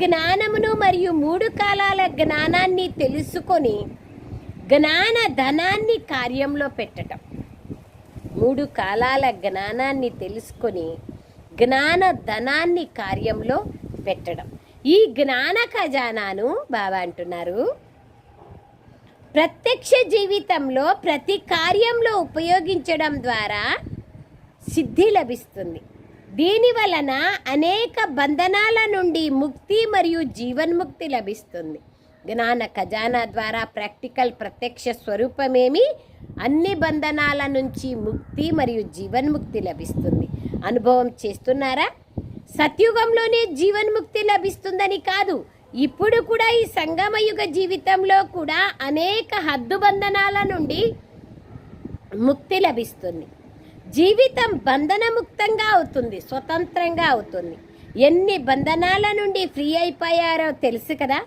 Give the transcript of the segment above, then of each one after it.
జ్ఞానమును మరియు మూడు కాలాల జ్ఞానాన్ని తెలుసుకొని జ్ఞాన ధనాన్ని కార్యంలో పెట్టడం మూడు కాలాల జ్ఞానాన్ని తెలుసుకొని జ్ఞాన ధనాన్ని కార్యంలో పెట్టడం. ఈ జ్ఞాన ఖజానాను బాబా అంటున్నారు. ప్రత్యక్ష జీవితంలో ప్రతి కార్యంలో ఉపయోగించడం ద్వారా సిద్ధి లభిస్తుంది. దీని వలన అనేక బంధనాల నుండి ముక్తి మరియు జీవన్ముక్తి లభిస్తుంది. జ్ఞాన ఖజానా ద్వారా ప్రాక్టికల్ ప్రత్యక్ష స్వరూపమేమి? అన్ని బంధనాల నుంచి ముక్తి మరియు జీవన్ముక్తి లభిస్తుంది. అనుభవం చేస్తున్నారా? సత్యుగంలోనే జీవన్ముక్తి లభిస్తుందని కాదు ఇప్పుడు కూడా ఈ సంగమయుగ జీవితంలో కూడా అనేక హద్దు బంధనాల నుండి ముక్తి లభిస్తుంది. జీవితం బంధనముక్తంగా అవుతుంది స్వతంత్రంగా అవుతుంది. ఎన్ని బంధనాల నుండి ఫ్రీ అయిపోయారో తెలుసు కదా?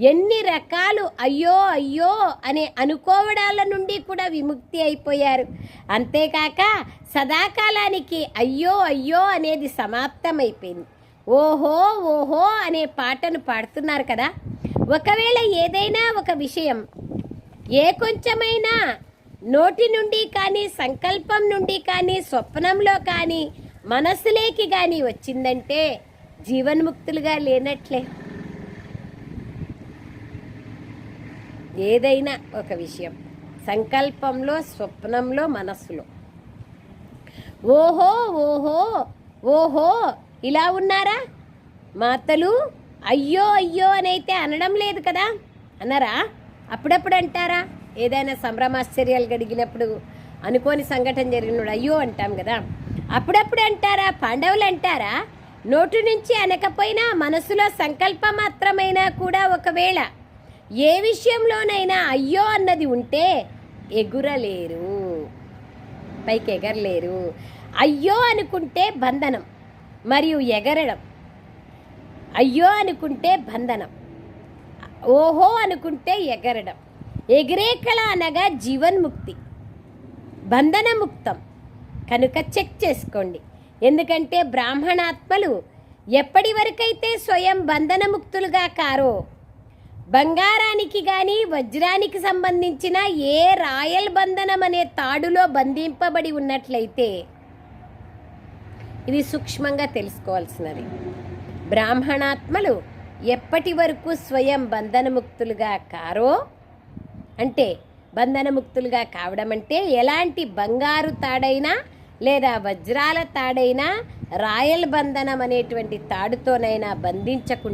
ఎన్ని రకాలు అయ్యో అయ్యో అనే అనుకోవడాల నుండి కూడా విముక్తి అయిపోయారు. అంతేకాక సదాకాలానికి అయ్యో అయ్యో అనేది సమాప్తమైపోయింది. ఓహో ఓహో అనే పాటను పాడుతున్నారు కదా? ఒకవేళ ఏదైనా ఒక విషయం ఏ కొంచెమైనా నోటి నుండి కానీ సంకల్పం నుండి కానీ స్వప్నంలో కానీ మనసులేకి కానీ వచ్చిందంటే జీవన్ముక్తులుగా లేనట్లే. ఏదైనా ఒక విషయం. సంకల్పంలో స్వప్నంలో మనస్సులో. ఓహో ఓహో ఓహో ఇలా ఉన్నారా? మాతలు అయ్యో అయ్యో అనైతే అనడం లేదు కదా? అన్నారా? అప్పుడప్పుడు అంటారా? ఏదైనా సంభ్రమాశ్చర్యాలు గడిగినప్పుడు అనుకోని సంఘటన జరిగినప్పుడు అయ్యో అంటాం కదా. అప్పుడప్పుడు అంటారా? పాండవులు అంటారా? నోటు నుంచి అనకపోయినా మనసులో సంకల్పం మాత్రమైనా కూడా ఒకవేళ ఏ విషయంలోనైనా అయ్యో అన్నది ఉంటే ఎగురలేరు. పైకి ఎగరలేరు. అయ్యో అనుకుంటే బంధనం మరియు ఎగరడం. అయ్యో అనుకుంటే బంధనం. ఓహో అనుకుంటే ఎగరడం. ఎగిరేకళ అనగా జీవన్ముక్తి. బంధనముక్తం. కనుక చెక్ చేసుకోండి. ఎందుకంటే బ్రాహ్మణాత్మలు ఎప్పటి వరకైతే స్వయం బంధనముక్తులుగా కారో బంగారానికి కానీ వజ్రానికి సంబంధించిన ఏ రాయల్ బంధనం అనే తాడులో బంధింపబడి ఉన్నట్లయితే ఇది సూక్ష్మంగా తెలుసుకోవాల్సినది. బ్రాహ్మణాత్మలు ఎప్పటి వరకు స్వయం బంధనముక్తులుగా కారో అంటే బంధనముక్తులుగా కావడం అంటే ఎలాంటి బంగారు తాడైనా లేదా వజ్రాల తాడైనా రాయల్ బంధనం అనేటువంటి తాడుతోనైనా బంధించకుండా